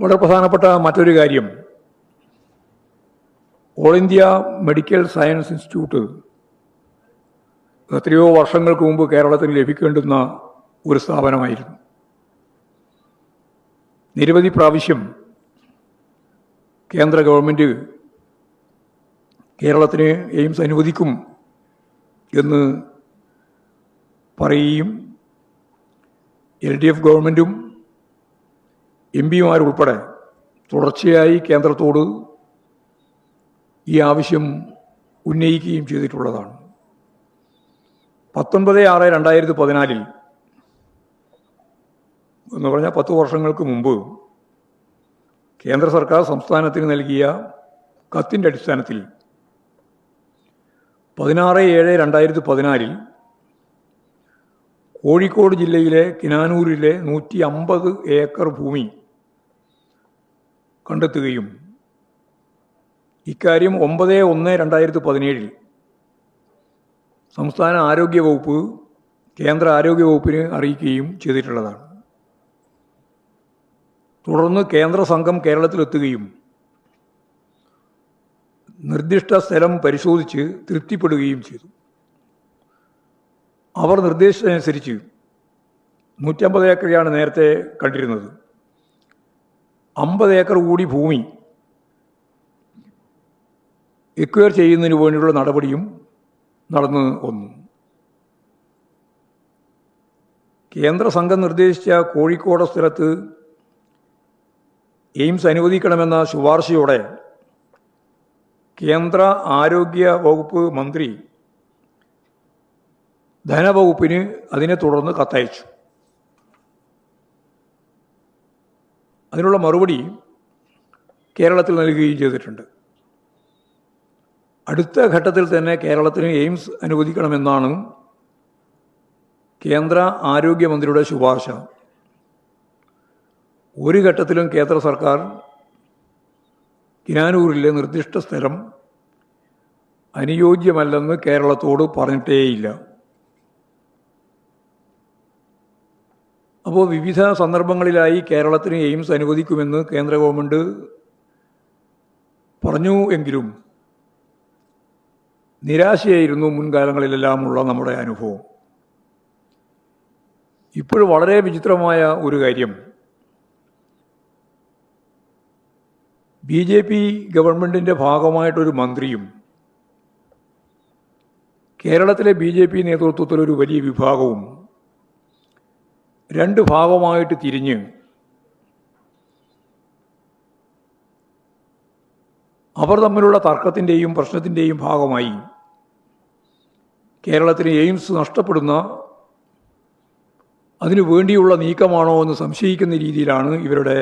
വളരെ പ്രധാനപ്പെട്ട മറ്റൊരു കാര്യം. All India medical science institute എത്രയോ വർഷങ്ങൾക്ക് മുമ്പ് കേരളത്തിന് ലഭിക്കേണ്ടുന്ന ഒരു സ്ഥാപനമായിരുന്നു. നിരവധി പ്രാവശ്യം കേന്ദ്ര ഗവൺമെന്റ് കേരളത്തിന് എയിംസ് അനുവദിക്കും എന്ന് പറയുകയും എൽ ഡി എഫ് ഗവൺമെന്റും എം പിമാരുൾപ്പെടെ തുടർച്ചയായി കേന്ദ്രത്തോട് ഈ ആവശ്യം ഉന്നയിക്കുകയും ചെയ്തിട്ടുള്ളതാണ്. പത്തൊൻപത് ആറ് രണ്ടായിരത്തി പതിനാലിൽ എന്ന് പറഞ്ഞാൽ പത്ത് വർഷങ്ങൾക്ക് മുമ്പ് കേന്ദ്ര സർക്കാർ സംസ്ഥാനത്തിന് നൽകിയ കത്തിന്റെ അടിസ്ഥാനത്തിൽ പതിനാറ് ഏഴ് രണ്ടായിരത്തി പതിനാലിൽ കോഴിക്കോട് ജില്ലയിലെ കിനാനൂരിലെ നൂറ്റി അമ്പത് ഏക്കർ ഭൂമി കണ്ടെത്തുകയും ഇക്കാര്യം ഒമ്പത് ഒന്ന് രണ്ടായിരത്തി പതിനേഴിൽ സംസ്ഥാന ആരോഗ്യ വകുപ്പ് കേന്ദ്ര ആരോഗ്യ വകുപ്പിനെ അറിയിക്കുകയും ചെയ്തിട്ടുള്ളതാണ്. തുടർന്ന് കേന്ദ്ര സംഘം കേരളത്തിലെത്തുകയും നിർദ്ദിഷ്ട സ്ഥലം പരിശോധിച്ച് തൃപ്തിപ്പെടുകയും ചെയ്തു. അവർ നിർദ്ദേശിച്ചതനുസരിച്ച് നൂറ്റമ്പത് ഏക്കറയാണ് നേരത്തെ കണ്ടിരുന്നത്. അമ്പത് ഏക്കർ കൂടി ഭൂമി എക്വയർ ചെയ്യുന്നതിന് വേണ്ടിയുള്ള നടപടിയും നടന്നു വന്നു. കേന്ദ്ര സംഘം നിർദ്ദേശിച്ച കോഴിക്കോട് സ്ഥലത്ത് എയിംസ് അനുവദിക്കണമെന്ന ശുപാർശയോടെ കേന്ദ്ര ആരോഗ്യ വകുപ്പ് മന്ത്രി ധനവകുപ്പിന് അതിനെ തുടർന്ന് കത്തയച്ചു. അതിനുള്ള മറുപടി കേരളത്തിൽ നൽകുകയും ചെയ്തിട്ടുണ്ട്. അടുത്ത ഘട്ടത്തിൽ തന്നെ കേരളത്തിന് എയിംസ് അനുവദിക്കണമെന്നാണ് കേന്ദ്ര ആരോഗ്യമന്ത്രിയുടെ ശുപാർശ. ഒരു ഘട്ടത്തിലും കേന്ദ്ര സർക്കാർ കിനാനൂരിലെ നിർദ്ദിഷ്ട സ്ഥലം അനുയോജ്യമല്ലെന്ന് കേരളത്തോട് പറഞ്ഞിട്ടേയില്ല. അപ്പോൾ വിവിധ സന്ദർഭങ്ങളിലായി കേരളത്തിന് എയിംസ് അനുവദിക്കുമെന്ന് കേന്ദ്ര ഗവൺമെന്റ് പറഞ്ഞു എങ്കിലും നിരാശയായിരുന്നു മുൻകാലങ്ങളിലെല്ലാമുള്ള നമ്മുടെ അനുഭവം. ഇപ്പോൾ വളരെ വിചിത്രമായ ഒരു കാര്യം. ബി ജെ പി ഗവൺമെന്റിന്റെ ഭാഗമായിട്ടൊരു മന്ത്രിയും കേരളത്തിലെ ബി ജെ പി നേതൃത്വത്തിലൊരു വലിയ വിഭാഗവും രണ്ട് ഭാഗമായിട്ട് തിരിഞ്ഞ് അവർ തമ്മിലുള്ള തർക്കത്തിന്റെയും പ്രശ്നത്തിന്റെയും ഭാഗമായി കേരളത്തിന് എയിംസ് നഷ്ടപ്പെടുന്ന അതിനു വേണ്ടിയുള്ള നീക്കമാണോ എന്ന് സംശയിക്കുന്ന രീതിയിലാണ് ഇവരുടെ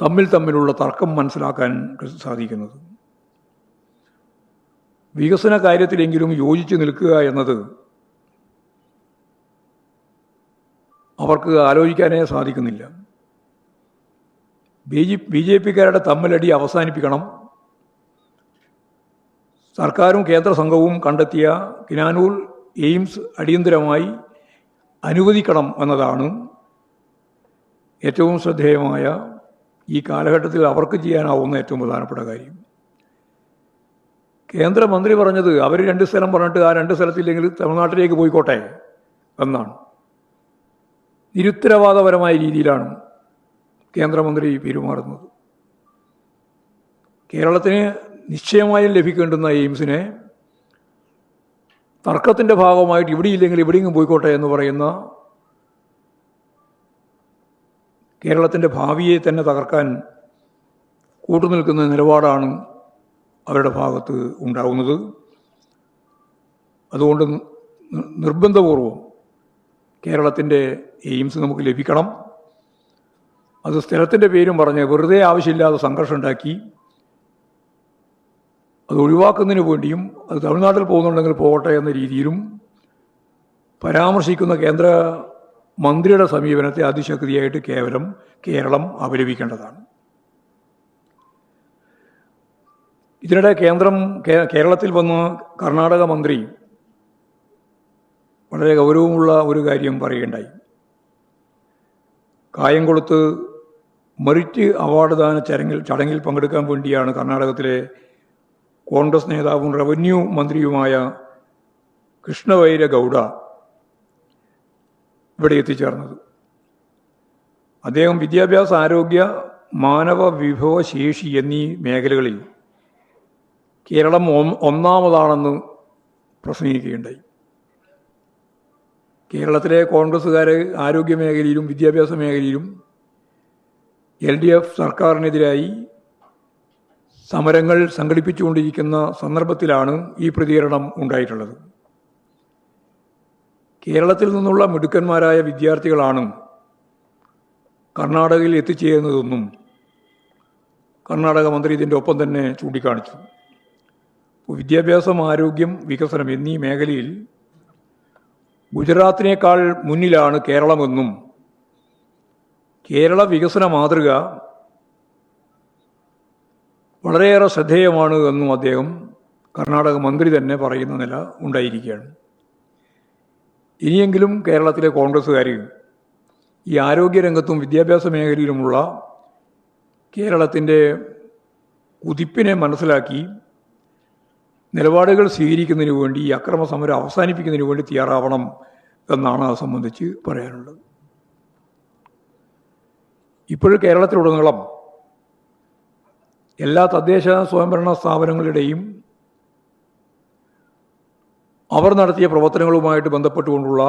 തമ്മിൽ തമ്മിലുള്ള തർക്കം മനസ്സിലാക്കാൻ സാധിക്കുന്നത്. വികസന കാര്യത്തിലെങ്കിലും യോജിച്ച് നിൽക്കുക എന്നത് അവർക്ക് ആലോചിക്കാനേ സാധിക്കുന്നില്ല. ബി ജെ ബി ജെ പിക്കാരുടെ തമ്മിലടി അവസാനിപ്പിക്കണം. സർക്കാരും കേന്ദ്ര സംഘവും കണ്ടെത്തിയ കിനാനൂൽ എയിംസ് അടിയന്തരമായി അനുവദിക്കണം എന്നതാണ് ഏറ്റവും ശ്രദ്ധേയമായ ഈ കാലഘട്ടത്തിൽ അവർക്ക് ചെയ്യാനാവുന്ന ഏറ്റവും പ്രധാനപ്പെട്ട കാര്യം. കേന്ദ്രമന്ത്രി പറഞ്ഞത് അവർ രണ്ട് സ്ഥലം പറഞ്ഞിട്ട് ആ രണ്ട് സ്ഥലത്തില്ലെങ്കിൽ തമിഴ്നാട്ടിലേക്ക് പോയിക്കോട്ടെ എന്നാണ്. നിരുത്തരവാദപരമായ രീതിയിലാണ് കേന്ദ്രമന്ത്രി പെരുമാറുന്നത്. കേരളത്തിന് നിശ്ചയമായും ലഭിക്കേണ്ടുന്ന എയിംസിനെ തർക്കത്തിന്റെ ഭാഗമായിട്ട് ഇവിടെയില്ലെങ്കിൽ എവിടെയെങ്കിലും പോയിക്കോട്ടെ എന്ന് പറയുന്ന കേരളത്തിന്റെ ഭാവിയെ തന്നെ തകർക്കാൻ കൂട്ടുനിൽക്കുന്ന നിലപാടാണ് അവരുടെ ഭാഗത്ത് ഉണ്ടാവുന്നത്. അതുകൊണ്ട് നിർബന്ധപൂർവം കേരളത്തിന്റെ എയിംസ് നമുക്ക് ലഭിക്കണം. അത് സ്ഥലത്തിന്റെ പേരും പറഞ്ഞ് വെറുതെ ആവശ്യമില്ലാതെ സംഘർഷം ഉണ്ടാക്കി അത് ഒഴിവാക്കുന്നതിന് വേണ്ടിയും അത് തമിഴ്നാട്ടിൽ പോകുന്നുണ്ടെങ്കിൽ പോകട്ടെ എന്ന രീതിയിലും പരാമർശിക്കുന്ന കേന്ദ്ര മന്ത്രിയുടെ സമീപനത്തെ അതിശക്തിയായിട്ട് കേവലം കേരളം അപലപിക്കേണ്ടതാണ്. ഇതിനിടെ കേന്ദ്രം കേരളത്തിൽ വന്ന കർണാടക മന്ത്രി വളരെ ഗൗരവമുള്ള ഒരു കാര്യം പറയുകയുണ്ടായി. കായംകുളത്ത് മെറിറ്റ് അവാർഡ് ദാന ചടങ്ങിൽ ചടങ്ങിൽ പങ്കെടുക്കാൻ വേണ്ടിയാണ് കർണാടകത്തിലെ കോൺഗ്രസ് നേതാവും റവന്യൂ മന്ത്രിയുമായ കൃഷ്ണവൈര ഗൗഡ ഇവിടെ എത്തിച്ചേർന്നത്. അദ്ദേഹം വിദ്യാഭ്യാസ ആരോഗ്യ മാനവ വിഭവ ശേഷി എന്നീ മേഖലകളിൽ കേരളം ഒന്നാമതാണെന്ന് പ്രസംഗിക്കുകയുണ്ടായി. കേരളത്തിലെ കോൺഗ്രസ്സുകാർ ആരോഗ്യ മേഖലയിലും വിദ്യാഭ്യാസ മേഖലയിലും എൽ ഡി എഫ് സർക്കാരിനെതിരായി സമരങ്ങൾ സംഘടിപ്പിച്ചുകൊണ്ടിരിക്കുന്ന സന്ദർഭത്തിലാണ് ഈ പ്രതികരണം ഉണ്ടായിട്ടുള്ളത്. കേരളത്തിൽ നിന്നുള്ള മിടുക്കന്മാരായ വിദ്യാർത്ഥികളാണ് കർണാടകയിൽ എത്തിച്ചേരുന്നതെന്നും കർണാടക മന്ത്രി ഇതിന്റെ ഒപ്പം തന്നെ ചൂണ്ടിക്കാണിച്ചു. വിദ്യാഭ്യാസം ആരോഗ്യം വികസനം എന്നീ മേഖലയിൽ ഗുജറാത്തിനേക്കാൾ മുന്നിലാണ് കേരളമെന്നും കേരള വികസന മാതൃക വളരെയേറെ ശ്രദ്ധേയമാണ് എന്നും അദ്ദേഹം കർണാടക മന്ത്രി തന്നെ പറയുന്ന നില ഉണ്ടായിരിക്കുകയാണ്. ഇനിയെങ്കിലും കേരളത്തിലെ കോൺഗ്രസ്സുകാർ ഈ ആരോഗ്യരംഗത്തും വിദ്യാഭ്യാസ മേഖലയിലുമുള്ള കേരളത്തിന്റെ കുതിപ്പിനെ മനസ്സിലാക്കി നിലപാടുകൾ സ്വീകരിക്കുന്നതിന് വേണ്ടി ഈ അക്രമ സമരം അവസാനിപ്പിക്കുന്നതിന് വേണ്ടി തയ്യാറാവണം എന്നാണ് അത് സംബന്ധിച്ച് പറയാനുള്ളത്. ഇപ്പോഴും കേരളത്തിലുടനീളം എല്ലാ തദ്ദേശ സ്വയംഭരണ സ്ഥാപനങ്ങളുടെയും അവർ നടത്തിയ പ്രവർത്തനങ്ങളുമായിട്ട് ബന്ധപ്പെട്ടുകൊണ്ടുള്ള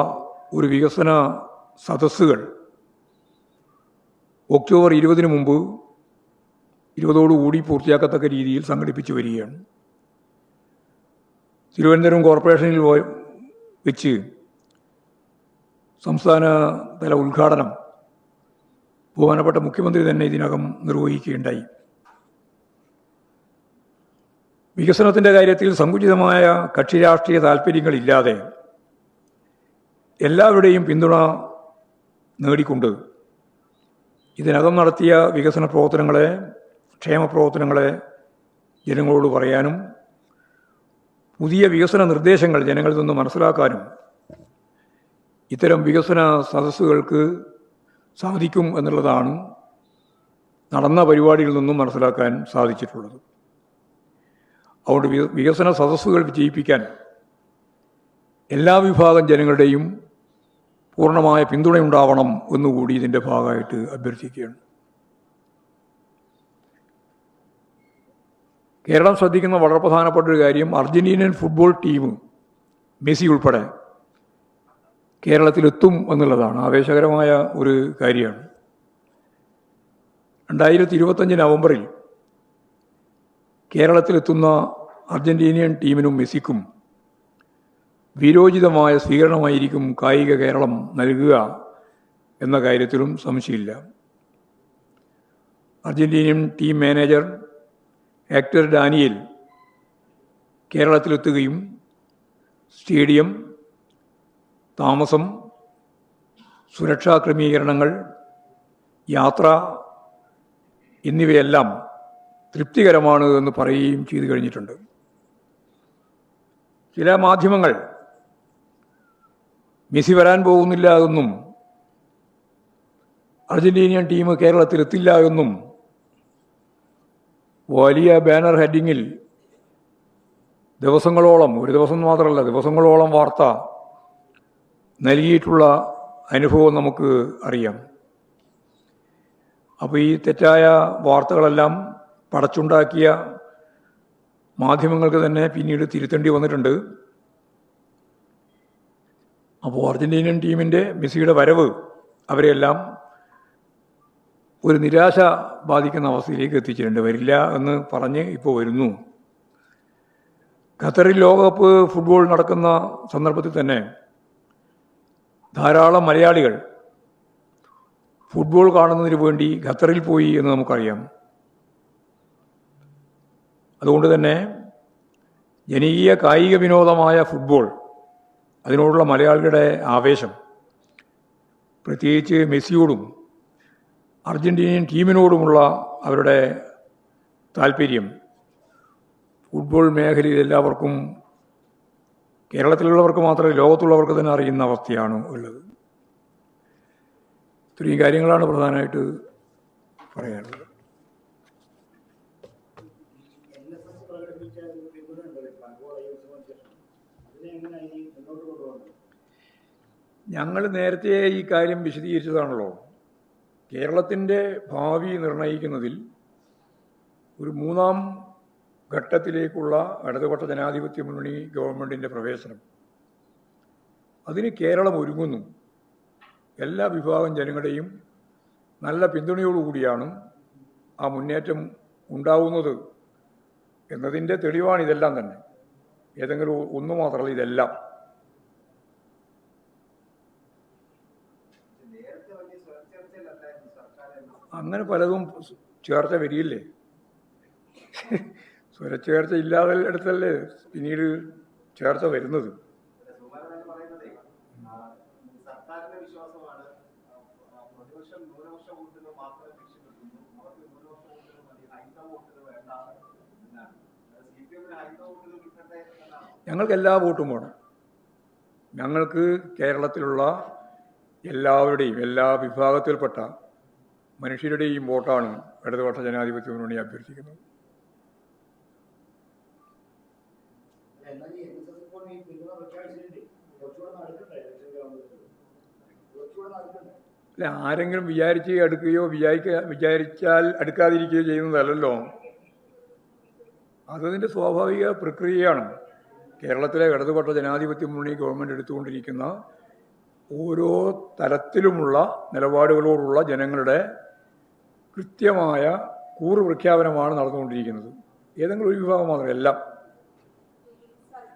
ഒരു വികസന സദസ്സുകൾ ഒക്ടോബർ ഇരുപതിന് മുമ്പ് ഇരുപതോടുകൂടി പൂർത്തിയാക്കത്തക്ക രീതിയിൽ സംഘടിപ്പിച്ചു വരികയാണ്. തിരുവനന്തപുരം കോർപ്പറേഷനിൽ പോയി വെച്ച് സംസ്ഥാന തല ഉദ്ഘാടനം ബഹുമാനപ്പെട്ട മുഖ്യമന്ത്രി തന്നെ ഇതിനകം നിർവഹിക്കുകയുണ്ടായി. വികസനത്തിന്റെ കാര്യത്തിൽ സങ്കുചിതമായ കക്ഷി രാഷ്ട്രീയ താല്പര്യങ്ങളില്ലാതെ എല്ലാവരുടെയും പിന്തുണ നേടിക്കൊണ്ട് ഇതിനകം നടത്തിയ വികസന പ്രവർത്തനങ്ങളെ ക്ഷേമ പ്രവർത്തനങ്ങളെ ജനങ്ങളോട് പറയാനും പുതിയ വികസന നിർദ്ദേശങ്ങൾ ജനങ്ങളിൽ നിന്ന് മനസ്സിലാക്കാനും ഇത്തരം വികസന സദസ്സുകൾക്ക് സാധിക്കും എന്നുള്ളതാണ് നടന്ന പരിപാടിയിൽ നിന്നും മനസ്സിലാക്കാൻ സാധിച്ചിട്ടുള്ളത്. അതുകൊണ്ട് വികസന സദസ്സുകൾ വിജയിപ്പിക്കാൻ എല്ലാ വിഭാഗം ജനങ്ങളുടെയും പൂർണമായ പിന്തുണയുണ്ടാവണം എന്നുകൂടി ഇതിന്റെ ഭാഗമായിട്ട് അഭ്യർത്ഥിക്കുകയാണ്. കേരളം ശ്രദ്ധിക്കുന്ന വളരെ പ്രധാനപ്പെട്ട ഒരു കാര്യം അർജന്റീനിയൻ ഫുട്ബോൾ ടീം മെസ്സി ഉൾപ്പെടെ കേരളത്തിലെത്തും എന്നുള്ളതാണ് ആവേശകരമായ ഒരു കാര്യമാണ്. രണ്ടായിരത്തി ഇരുപത്തഞ്ച് നവംബറിൽ കേരളത്തിലെത്തുന്ന അർജന്റീനിയൻ ടീമിനും മെസ്സിക്കും വീരോചിതമായ സ്വീകരണമായിരിക്കും കായിക കേരളം നൽകുക എന്ന കാര്യത്തിലും സംശയമില്ല. Argentinian team manager Hector Daniel കേരളത്തിലെത്തുകയും stadium താമസം സുരക്ഷാ ക്രമീകരണങ്ങൾ യാത്ര എന്നിവയെല്ലാം തൃപ്തികരമാണ് എന്ന് പറയുകയും ചെയ്തു കഴിഞ്ഞിട്ടുണ്ട്. ചില മാധ്യമങ്ങൾ മെസ്സി വരാൻ പോകുന്നില്ല എന്നും അർജന്റീനിയൻ ടീം കേരളത്തിലെത്തില്ല എന്നും വലിയ ബാനർ ഹെഡിങ്ങിൽ ദിവസങ്ങളോളം ഒരു ദിവസം മാത്രമല്ല ദിവസങ്ങളോളം വാർത്ത നൽകിയിട്ടുള്ള അനുഭവം നമുക്ക് അറിയാം. അപ്പോൾ ഈ തെറ്റായ വാർത്തകളെല്ലാം പടച്ചുണ്ടാക്കിയ മാധ്യമങ്ങൾക്ക് തന്നെ പിന്നീട് തിരുത്തേണ്ടി വന്നിട്ടുണ്ട്. അപ്പോൾ അർജന്റീനിയൻ ടീമിന്റെ മെസ്സിയുടെ വരവ് അവരെല്ലാം ഒരു നിരാശ ബാധിക്കുന്ന അവസ്ഥയിലേക്ക് എത്തിച്ചിട്ടുണ്ട്. വരില്ല എന്ന് പറഞ്ഞ് ഇപ്പോൾ വരുന്നു. ഖത്തറിൽ ലോകകപ്പ് ഫുട്ബോൾ നടക്കുന്ന സന്ദർഭത്തിൽ തന്നെ ധാരാളം മലയാളികൾ ഫുട്ബോൾ കാണുന്നതിന് വേണ്ടി ഖത്തറിൽ പോയി എന്ന് നമുക്കറിയാം. അതുകൊണ്ട് തന്നെ ജനകീയ കായിക വിനോദമായ ഫുട്ബോൾ അതിനോടുള്ള മലയാളികളുടെ ആവേശം പ്രത്യേകിച്ച് മെസ്സിയോടും അർജന്റീനിയൻ ടീമിനോടുമുള്ള അവരുടെ താല്പര്യം ഫുട്ബോൾ മേഖലയിൽ എല്ലാവർക്കും കേരളത്തിലുള്ളവർക്ക് മാത്രമേ ലോകത്തുള്ളവർക്ക് തന്നെ അറിയുന്ന അവസ്ഥയാണ് ഉള്ളത്. ഇത്രയും കാര്യങ്ങളാണ് പ്രധാനമായിട്ട് പറയാനുള്ളത്. ഞങ്ങൾ നേരത്തെ ഈ കാര്യം വിശദീകരിച്ചതാണല്ലോ. കേരളത്തിന്റെ ഭാവി നിർണയിക്കുന്നതിൽ ഒരു മൂന്നാം ഘട്ടത്തിലേക്കുള്ള ഇടതുപക്ഷ ജനാധിപത്യ മുന്നണി ഗവൺമെന്റിന്റെ പ്രവേശനം. അതിന് കേരളം ഒരുങ്ങുന്നു. എല്ലാ വിഭാഗം ജനങ്ങളുടെയും നല്ല പിന്തുണയോടുകൂടിയാണ് ആ മുന്നേറ്റം ഉണ്ടാവുന്നത് എന്നതിന്റെ തെളിവാണ് ഇതെല്ലാം തന്നെ. ഏതെങ്കിലും ഒന്ന് മാത്രമല്ല ഇതെല്ലാം നേരത്തെ വലിയ സ്വരച്ചേർച്ചയിലല്ലായിരുന്നു സർക്കാർ എന്ന് അങ്ങനെ പലതും ചേർച്ച വരികയില്ലേ? സ്വരച്ചേർച്ച ഇല്ലാതെ അടുത്തല്ലേ പിന്നീട് ചേർച്ച വരുന്നത്? ഞങ്ങൾക്ക് എല്ലാ വോട്ടും വേണം. ഞങ്ങൾക്ക് കേരളത്തിലുള്ള എല്ലാവരുടെയും എല്ലാ വിഭാഗത്തിൽപ്പെട്ട മനുഷ്യരുടെയും വോട്ടാണ് ഇടതുപക്ഷ ജനാധിപത്യ മുന്നണി അഭ്യർത്ഥിക്കുന്നത്. അല്ല ആരെങ്കിലും വിചാരിച്ച് അടുക്കുകയോ വിചാരിക്ക വിചാരിച്ചാൽ അടുക്കാതിരിക്കുകയോ ചെയ്യുന്നതല്ലല്ലോ. അതതിന്റെ സ്വാഭാവിക പ്രക്രിയയാണ്. കേരളത്തിലെ ഇടതുപക്ഷ ജനാധിപത്യ മുന്നണി ഗവൺമെന്റ് എടുത്തുകൊണ്ടിരിക്കുന്ന ഓരോ തലത്തിലുമുള്ള നിലപാടുകളോടുള്ള ജനങ്ങളുടെ കൃത്യമായ കൂറ് പ്രഖ്യാപനമാണ് നടന്നുകൊണ്ടിരിക്കുന്നത്. ഏതെങ്കിലും ഒരു വിഭാഗം മാത്രമല്ല എല്ലാം.